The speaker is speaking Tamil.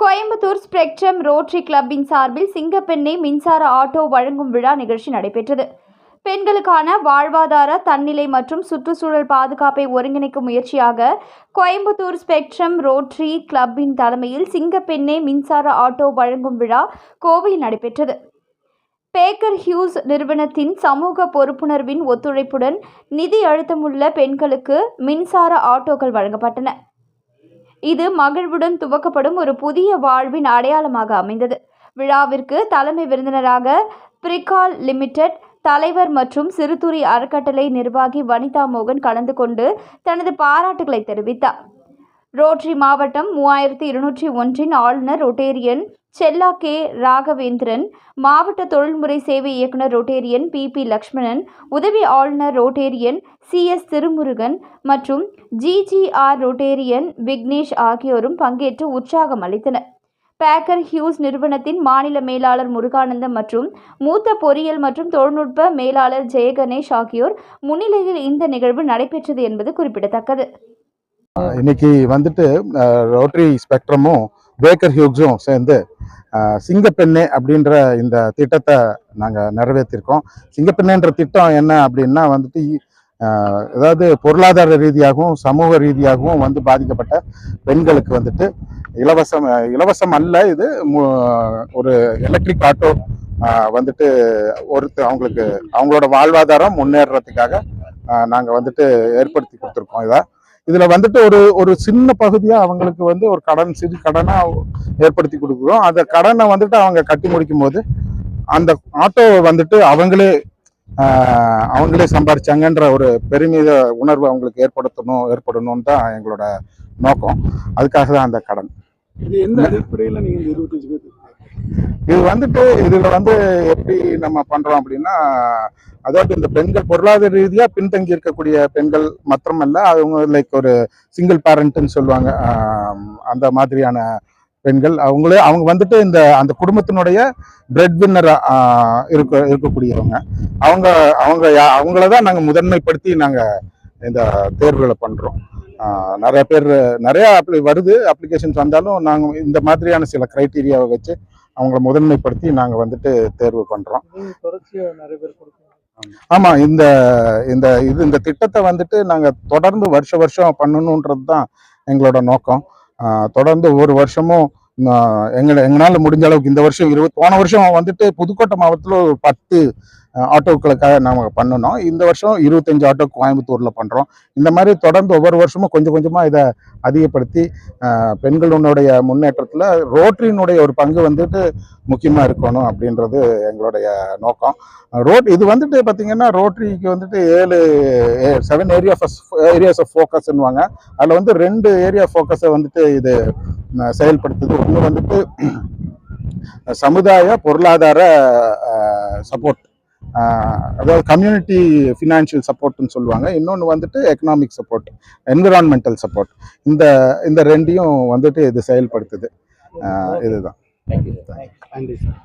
கோயம்புத்தூர் ஸ்பெக்ட்ரம் ரோட்டரி கிளப்பின் சார்பில் சிங்கப்பெண்ணை மின்சார ஆட்டோ வழங்கும் விழா நிகழ்ச்சி நடைபெற்றது. பெண்களுக்கான வாழ்வாதார தன்னிலை மற்றும் சுற்றுச்சூழல் பாதுகாப்பை ஒருங்கிணைக்கும் முயற்சியாக கோயம்புத்தூர் ஸ்பெக்ட்ரம் ரோட்டரி கிளப்பின் தலைமையில் சிங்கப்பெண்ணே மின்சார ஆட்டோ வழங்கும் விழா கோவையில் நடைபெற்றது. பேக்கர் ஹியூஸ் நிறுவனத்தின் சமூக பொறுப்புணர்வின் ஒத்துழைப்புடன் நிதி அழுத்தமுள்ள பெண்களுக்கு மின்சார ஆட்டோக்கள் வழங்கப்பட்டன. இது மகிழ்வுடன் துவக்கப்படும் ஒரு புதிய வாழ்வின் அடையாளமாக அமைந்தது. விழாவிற்கு தலைமை விருந்தினராக பிரிகால் லிமிடெட் தலைவர் மற்றும் சிறுதுறை அறக்கட்டளை நிர்வாகி வனிதா மோகன் கலந்து கொண்டு தனது பாராட்டுகளை தெரிவித்தார். ரோட்ரி மாவட்டம் மூவாயிரத்தி இருநூற்றி ஒன்றின் ஆளுநர் ரொட்டேரியன் செல்லா கே. ராகவேந்திரன் மாவட்ட தொழில்முறை சேவை இயக்குனர் ரொட்டேரியன் பி. பி. லக்ஷ்மணன் உதவி ஆளுநர் ரொட்டேரியன் சி. எஸ். திருமுருகன் மற்றும் ஜிஜிஆர் ரொட்டேரியன் விக்னேஷ் ஆகியோரும் பங்கேற்று உற்சாகம் அளித்தனர். பேக்கர் ஹியூஸ் நிறுவனத்தின் மாநில மேலாளர் முருகானந்தம் மற்றும் மூத்த பொறியியல் மற்றும் தொழில்நுட்ப மேலாளர் ஜெயகணேஷ் ஆகியோர் முன்னிலையில் இந்த நிகழ்வு நடைபெற்றது என்பது குறிப்பிடத்தக்கது. இன்னைக்கு வந்துட்டு ரோட்டரி ஸ்பெக்ட்ரமும் பேக்கர் ஹியூக்ஸும் சேர்ந்து சிங்கப்பெண்ணே அப்படின்ற இந்த திட்டத்தை நாங்கள் நிறைவேற்றிருக்கோம். சிங்கப்பெண்ணேன்ற திட்டம் என்ன அப்படின்னா வந்துட்டு அதாவது பொருளாதார ரீதியாகவும் சமூக ரீதியாகவும் வந்து பாதிக்கப்பட்ட பெண்களுக்கு வந்துட்டு இலவசம் இலவசம் அல்ல இது ஒரு எலக்ட்ரிக் ஆட்டோ வந்துட்டு ஒருத்த அவங்களுக்கு அவங்களோட வாழ்வாதாரம் முன்னேறதுக்காக நாங்கள் வந்துட்டு ஏற்படுத்தி கொடுத்துருக்கோம் இதை. இதுல வந்துட்டு ஒரு ஒரு சின்ன பகுதியா அவங்களுக்கு வந்து ஒரு கடன் சிறு கடனா ஏற்படுத்தி கொடுக்குறோம். அந்த கடனை வந்துட்டு அவங்க கட்டி முடிக்கும் போது அந்த ஆட்டோவை வந்துட்டு அவங்களே அவங்களே சம்பாரிச்சாங்கன்ற ஒரு பெருமித உணர்வு அவங்களுக்கு ஏற்படுத்தணும் ஏற்படணும்னு தான் எங்களோட நோக்கம். அதுக்காக தான் அந்த கடன். இது எந்த அடிப்படையில் நீங்கள் இருபத்தஞ்சு பேர் இது வந்துட்டு இதுல வந்து எப்படி நம்ம பண்றோம் அப்படின்னா அதாவது இந்த பெண்கள் பொருளாதார ரீதியா பின்தங்கி இருக்கக்கூடிய பெண்கள் மாத்திரமல்ல அவங்க லைக் ஒரு சிங்கிள் பேரண்ட்னு சொல்லுவாங்க அந்த மாதிரியான பெண்கள். அவங்களே அவங்க வந்துட்டு இந்த அந்த குடும்பத்தினுடைய பிரெட் வின்னராக இருக்க இருக்கக்கூடியவங்க. அவங்க அவங்க யா- அவங்கள தான் நாங்கள் முதன்மைப்படுத்தி நாங்கள் இந்த தேர்வுகளை பண்ணுறோம் நிறைய பேர் நிறையா appli- வருது அப்ளிகேஷன்ஸ் வந்தாலும் நாங்கள் இந்த மாதிரியான சில கிரைட்டீரியாவை வச்சு அவங்கள முதன்மைப்படுத்தி நாங்கள் வந்துட்டு தேர்வு பண்றோம். தொடர்ச்சியா நிறைய பேர் கொடுக்கணும். ஆமா இந்த இந்த இது இந்த திட்டத்தை வந்துட்டு நாங்க தொடர்ந்து வருஷ வருஷம் பண்ணணுன்றது தான் எங்களோட நோக்கம். தொடர்ந்து ஒவ்வொரு வருஷமும் ஆஹ் எங்க எங்களால முடிஞ்ச அளவுக்கு இந்த வருஷம் இருபது போன வருஷம் வந்துட்டு புதுக்கோட்டை மாவட்டத்தில் ஒரு பத்து ஆட்டோக்களுக்காக நாம பண்ணணும். இந்த வருஷம் இருபத்தஞ்சு ஆட்டோ கோயம்புத்தூரில் பண்ணுறோம் இந்த மாதிரி தொடர்ந்து ஒவ்வொரு வருஷமும் கொஞ்சம் கொஞ்சமாக இதை அதிகப்படுத்தி ஆஹ் பெண்களுடைய முன்னேற்றத்துல ரோட்டரியினுடைய ஒரு பங்கு வந்துட்டு முக்கியமாக இருக்கணும் அப்படின்றது எங்களுடைய நோக்கம். ரோட் இது வந்துட்டு பார்த்தீங்கன்னா ரோட்டரிக்கு வந்துட்டு ஏழு செவன் ஏரியா ஏரியாஸ் ஆஃப் ஃபோக்கஸ்ன்னுவாங்க அதில் வந்து ரெண்டு ஏரியா ஃபோக்கஸை வந்துட்டு இது செயல்படுத்துது. ஒன்று வந்துட்டு சமுதாய பொருளாதார சப்போர்ட் அதாவது கம்யூனிட்டி ஃபினான்ஷியல் சப்போர்ட்னு சொல்லுவாங்க. இன்னொன்று வந்துட்டு எக்கனாமிக் சப்போர்ட் என்விரான்மெண்டல் சப்போர்ட் இந்த இந்த ரெண்டையும் வந்துட்டு இது செயல்படுத்துது. இதுதான். நன்றி சார்